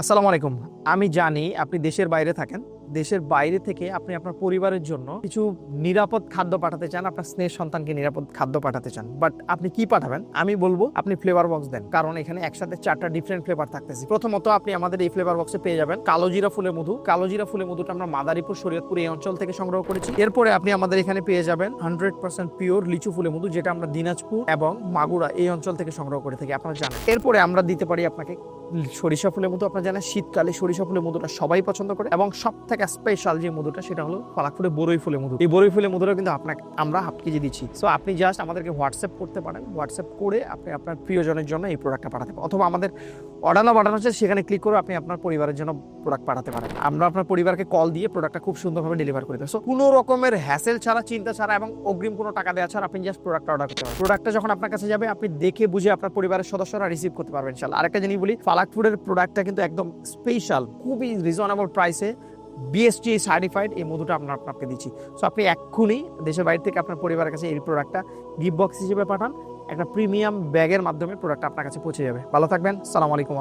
আসসালামু আলাইকুম। আমি জানি আপনি দেশের বাইরে থাকেন। দেশের বাইরে থেকে আপনি আপনার পরিবারের জন্য কিছু নিরাপদ খাদ্য পাঠাতে চান, আপনার স্নেহ সন্তানকে নিরাপদ খাদ্য পাঠাতে চান। বাট আপনি কি পাঠাবেন? আমি বলব, আপনি ফ্লেভার বক্স দেন। কারণ এখানে একসাথে চারটা ডিফারেন্ট ফ্লেভার থাকতেছে। প্রথমত আপনি আমাদের এই ফ্লেভার বক্সে পেয়ে যাবেন কালো জিরা ফুলের মধু। কালো জিরা ফুলের মধুটা আমরা মাদারীপুর, শরীয়তপুর এই অঞ্চল থেকে সংগ্রহ করেছি। এরপরে আপনি আমাদের এখানে পেয়ে যাবেন হান্ড্রেড পার্সেন্ট পিওর লিচু ফুলের মধু, যেটা আমরা দিনাজপুর এবং মাগুরা এই অঞ্চল থেকে সংগ্রহ করে থাকি। আপনারা জানেন। এরপরে আমরা দিতে পারি আপনাকে সরিষা ফুলের মধু আপনারা জানেন, শীতকালে সরিষা ফুলের মধুটা সবাই পছন্দ করে এবং সব থেকে স্পেশাল যে মধুটা সেটা হলো ফালাক ফুলের বরই ফুলের মধু। এই বরই ফুলের মধুটা কিন্তু আপনাকে, আমরা হাফ কেজি দিচ্ছি। সো আপনি জাস্ট আমাদেরকে হোয়াটসঅ্যাপ করতে পারেন। হোয়াটসঅ্যাপ করে আপনি আপনার প্রিয়জনের জন্য এই প্রোডাক্টটা পাঠাতে পারেন। অথবা আমাদের অর্ডার বাটন আছে সেখানে ক্লিক করে আপনি আপনার পরিবারের জন্য প্রোডাক্ট পাঠাতে পারেন। আমরা আপনার পরিবারকে কল দিয়ে প্রোডাক্টটা খুব সুন্দরভাবে ডেলিভার করে দেবো। সো কোনো রকমের হ্যাসেল ছাড়া, চিন্তা ছাড়া এবং অগ্রিম কোনো টাকা দেওয়া ছাড়া আপনি জাস্ট প্রোডাক্টটা অর্ডার করতে পারেন। প্রোডাক্টটা যখন আপনার কাছে যাবে, আপনি দেখে বুঝে আপনার পরিবারের সদস্যরা রিসিভ করতে পারবেন ইনশাল্লাহ আরেকটা জিনিস বলি ফুডের প্রোডাক্টটা কিন্তু একদম স্পেশাল খুবই রিজনেবল প্রাইসে বিএসটি সার্টিফাইড এই মধুটা আমরা আপনাকে দিচ্ছি। সো আপনি এক্ষুনি দেশের বাইরে থেকে আপনার পরিবারের কাছে এই প্রোডাক্টটা গিফট বক্স হিসেবে পাঠান। একটা প্রিমিয়াম ব্যাগের মাধ্যমে প্রোডাক্টটা আপনার কাছে পৌঁছে যাবে। ভালো থাকবেন। সালাম আলাইকুম